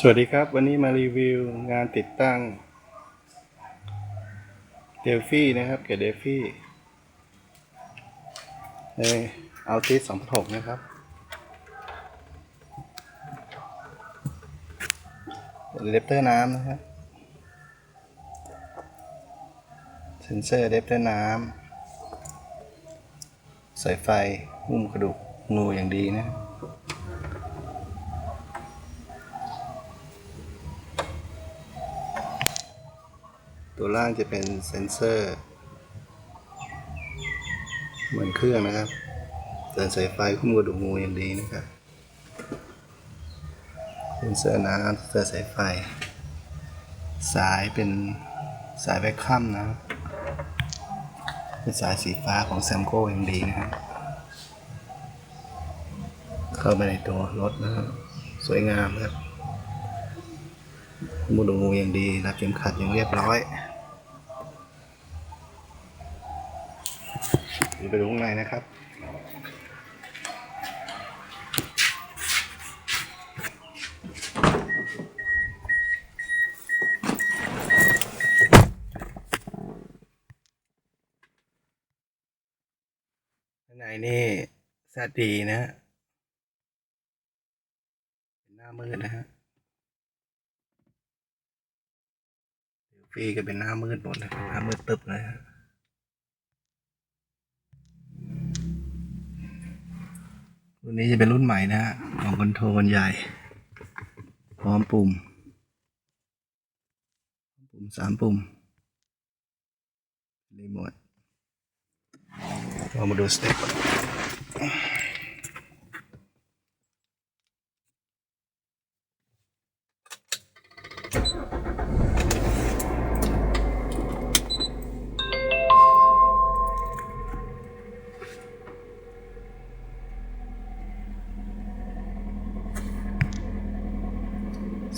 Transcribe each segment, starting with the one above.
สวัสดีครับ วันนี้มารีวิวงานติดตั้งเดลฟี่นะครับ เกดเดลฟี่ในเอาทิสสองพันหกนะครับ เลปเตอร์น้ำนะครับเซนเซอร์เลปเตอร์น้ำสายไฟหุ้มกระดูกงูอย่างดีนะครับ ตัวล่างจะเป็นเซนเซอร์ เหมือนเครื่องนะครับเดินสายไฟคุ้มกระดูกงูอย่างดีนะครับเซนเซอร์น้ำเซ็นเซอร์สายไฟ สายเป็นสายแวคคัมนะเป็นสายสีฟ้าของแซมโก้อย่างดีนะครับเข้าไปในตัวรถนะครับสวยงามครับมุดงูอย่างดีรัดเข็มขัดอย่างเรียบร้อย ไปดูข้างในนะครับ ข้างในนี่แซดดีนะฮะเป็นหน้ามืดนะฮะฟีก็เป็นหน้ามืดหมดเลยหน้ามืดตึบเลยฮะ รุ่นนี้จะเป็นรุ่นใหม่นะฮะของคอนโทรลใหญ่ พร้อมปุ่ม ปุ่มสามปุ่ม รีโมทเรามาดูสเต็ป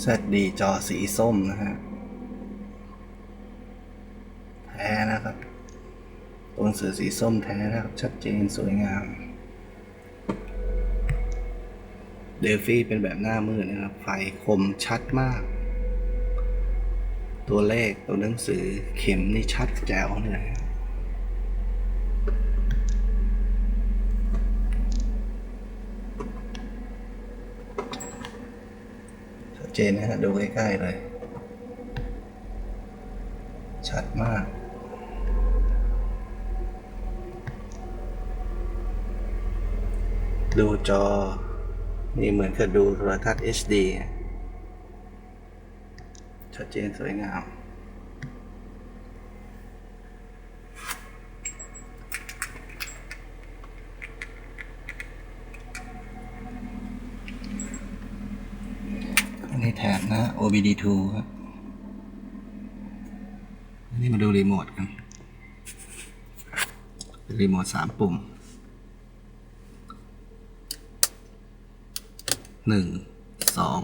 ก่อนแซดดีจอสีส้มนะฮะ แท้นะครับ ตัวหนังสือสีส้มแท้นะครับ ชัดเจนสวยงาม เดลฟี่เป็นแบบหน้ามืดนะครับ ไฟคมชัดมาก ตัวเลขตัวหนังสือเข็มนี่ชัดแจ๋วเลยนะครับชัด เจนนะฮะดูใกล้ๆเลย ชัดมาก ดูจอ นี่เหมือนกับดูโทรทัศน์ HD ชัดเจนสวยงาม แถบนะ OBD2 ครับนนี้มาดูรีโมทกันรีโมทสามปุ่มหนึ่งสอง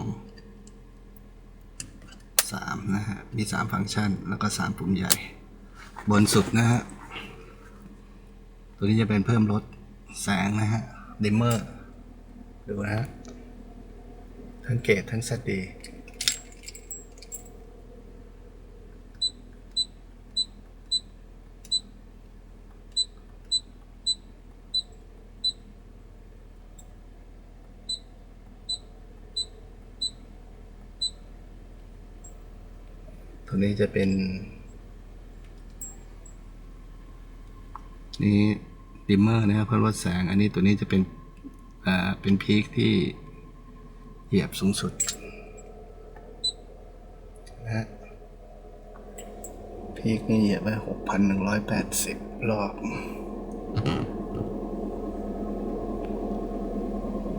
สามนะฮะ มีสามฟังก์ชัน แล้วก็สามปุ่มใหญ่ บนสุดนะฮะ ตัวนี้จะเป็นเพิ่มลดแสงนะฮะ ดิมเมอร์ ดูนะฮะ ทั้งเกตทั้งสตีตัวนี้จะเป็น นี่ดิมเมอร์นะครับเพื่อลดแสง อันนี้ตัวนี้จะเป็น อ่า เป็นพีคที่ เหยียบสูงสุดนะฮะพีคนี่เหยียบไปหกพันหนึ่งร้อยแปดสิบรอบ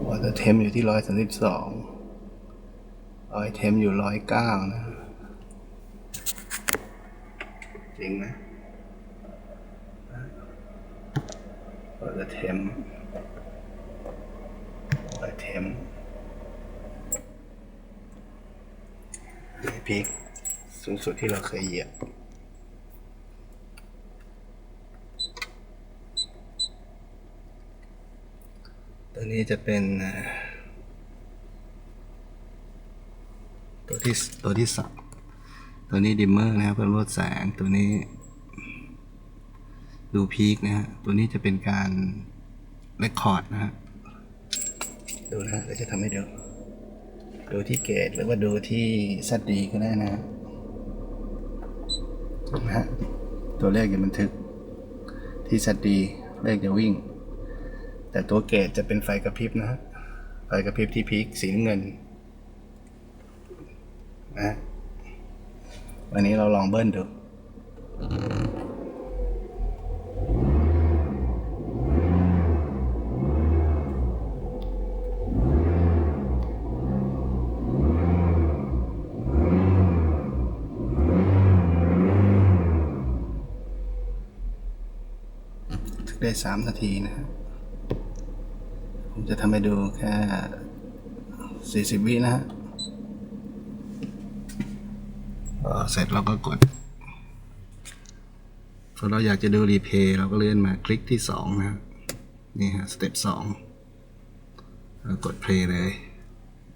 วอเตอร์เทมอยู่ที่ร้อยสามสิบสองออยเทมอยู่ร้อยเก้านะจริงนะเปิดเทมเปิดเทม พีคสูงสุดที่เราเคยเหยียบตัวนี้จะเป็น ตัวที่ตัวที่สองตัวนี้ดิมเมอร์นะครับเพื่อลดแสงตัวนี้ ดูพีคนะฮะตัวนี้จะเป็นการเรคคอร์ดนะฮะดูนะฮะเดี๋ยวจะทำให้ดู ดูที่เกตหรือว่าดูที่ซัดดีก็ได้นะฮะนะตัวเลขจะบันทึก ที่ซัดดีเลขจะวิ่ง แต่ตัวเกตจะเป็นไฟกระพริบนะฮะไฟกระพริบที่พีคสีน้ำเงินนะวันนี้เราลองเบิ้ลดู ได้สามนาทีนะครับผมจะทำให้ดูแค่สี่สิบวินะฮะเสร็จเราก็กดพอเราอยากจะดูรีเพย์เราก็เลื่อนมาคลิกที่สองนะฮะนี่ฮะสเต็ปสองแล้วกดเพลย์เลย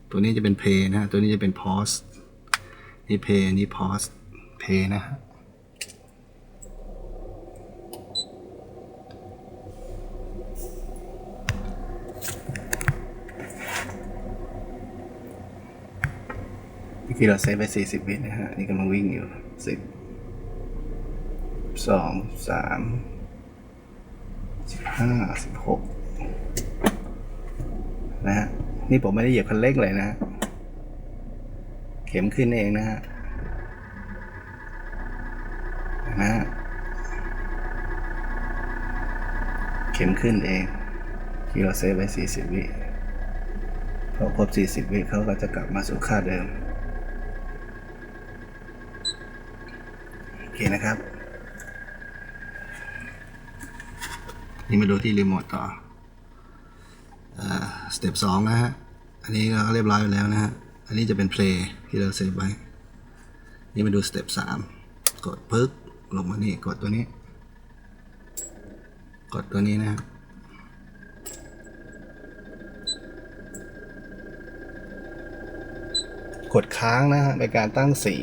ตัวนี้จะเป็นเพลย์นะฮะตัวนี้จะเป็นพอสนี่เพลย์นี่พอสเพลย์นะฮะ เมื่เราเซฟไปสี่สิบวินะฮะ นี่กำลังวิ่งอยู่สิบสองสามสิบห้าสิบหกนะฮะ นี่ผมไม่ได้เหยียบคันเร่งเลยนะ เข็มขึ้นเองนะฮะนะฮะเข็มขึ้นเองที่เราเซฟไว้สี่สิบวิพอครบสี่สิบวิเขาก็จะกลับมาสู่ค่าเดิม โอ เคนะครับ นี่มาดูที่รีโมทต่อสเต็ปสองนะฮะ อันนี้ก็เรียบร้อยไปแล้วนะฮะ อันนี้จะเป็นเพลงที่เราเซฟไว้ นี่มาดูสเต็ปสามกดปึ๊กลงมานี่ กดตัวนี้ กดตัวนี้นะฮะกดค้างนะฮะในการตั้งสี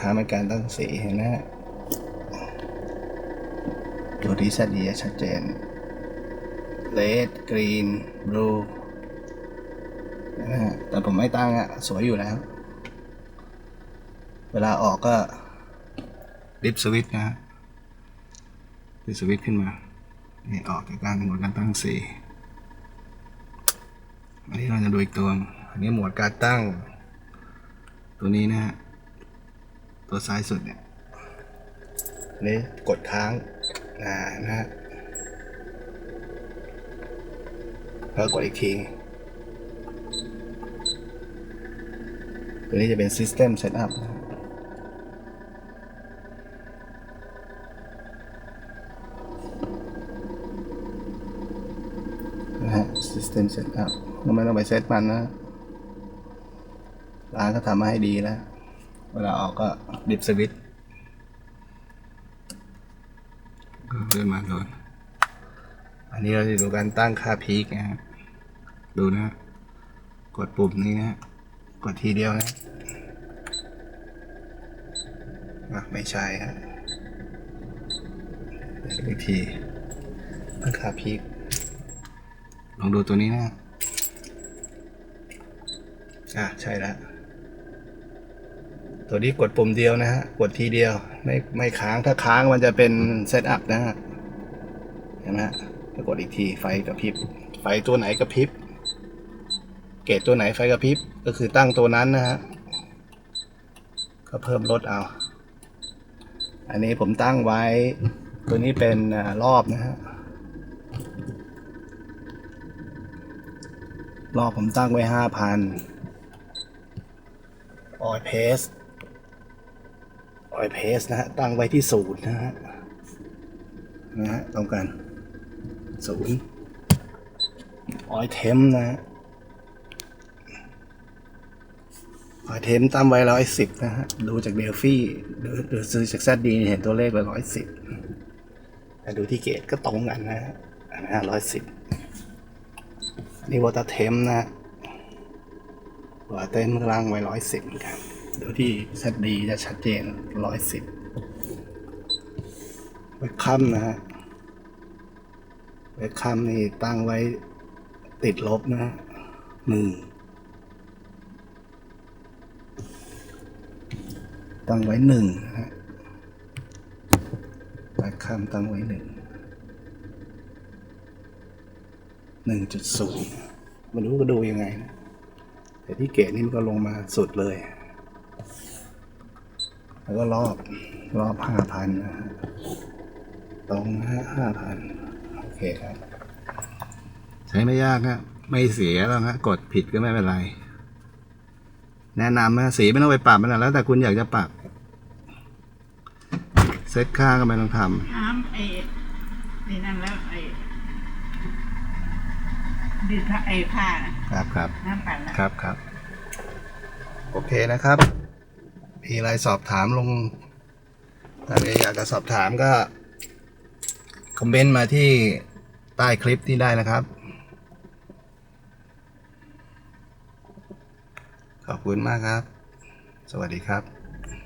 ค้าในการตั้งสีเห็นไหมฮะตัวที่ชัดดีชัดเจน red green blue นะฮะแต่ผมไม่ตั้งอะสวยอยู่แล้ว เวลาออกก็ดิฟสวิตนะฮะดิฟสวิตขึ้นมานี่ออกจากการหมวดการตั้งสีอันนี้เราจะดูอีกตัว อันนี้หมวดการตั้ง ตัวนี้นะฮะ ตัวซ้ายสุดเนี่ยนนี้กดค้างอ่านะฮะแล้วกดอีกทีตัวนี้จะเป็น System Setup นะฮะนะฮะ System Setup เราไม่ต้องไปเซตมันนะ ร้านก็ทำมาให้ดีแล้ว เวลาออกก็ดิบสวิตเลื่อนมาโดนอันนี้เราจะดูการตั้งค่าพีคนะฮะดูนะ กดปุ่มนี้นะ กดทีเดียวนะไม่ใช่ฮะอีกทีตั้งค่าพีคลองดูตัวนี้นะอะใช่แล้ว ตัวนี้กดปุ่มเดียวนะฮะ กดทีเดียว ไม่ไม่ค้าง ถ้าค้างมันจะเป็นเซตอัพนะฮะ เห็นไหมฮะกดอีกทีไฟกระพริบ ไฟตัวไหนกระพริบ เกตตัวไหนไฟกระพริบ ก็คือตั้งตัวนั้นนะฮะ ก็เพิ่มลดเอา อันนี้ผมตั้งไว้ ตัวนี้เป็นรอบนะฮะ รอบผมตั้งไว้ห้าพันออยเพส ออยเพสนะฮะ ตั้งไว้ที่ศูนย์นะฮะ นะฮะตรงกันศูนย์ออยเทมนะฮะออยเทมตั้งไว้ร้อยสิบนะฮะ ดูจากเดลฟี่ดูดูซื้อจากแซดดีเห็นตัวเลขเลยร้อยสิบแต่ดูที่เกตก็ตรงกันนะฮะนะฮะร้อยสิบนี่วอเตอร์เทมนะฮะหัวเต้นข้างล่างไว้ร้อยสิบเหมือนกัน ดูที่เซตดีจะชัดเจนร้อยสิบไว้ค่ำนะฮะไว้ค่ำนี่ตั้งไว้ติดลบนะฮะหนึ่งตั้งไว้หนึ่งนะฮะไว้ค่ำตั้งไว้หนึ่งหนึ่งจุดศูนย์มันรู้ก็ดูยังไงนะแต่ที่เกตนี่มันก็ลงมาสุดเลย แล้วก็รอบรอบห้าพันนะฮะตรงห้าห้าพันโอเคครับ ใช้ไม่ยากฮะไม่เสียแล้วฮะกดผิดก็ไม่เป็นไร แนะนำนะสีไม่ต้องไปปรับมันนะแล้วแต่คุณอยากจะปรับเซตค่าก็ไม่ต้องทน้ำไอ้ไอ้นั่นแล้วไอ้ดินผ้าไอ้ผ้าน่ะำครับครับน้ำปั่นน่ะครับครับ โอเคนะครับ มีอะไรสอบถามลงอะไรอยากจะสอบถามก็ คอมเมนต์มาที่ใต้คลิปที่ได้นะครับ ขอบคุณมากครับ สวัสดีครับ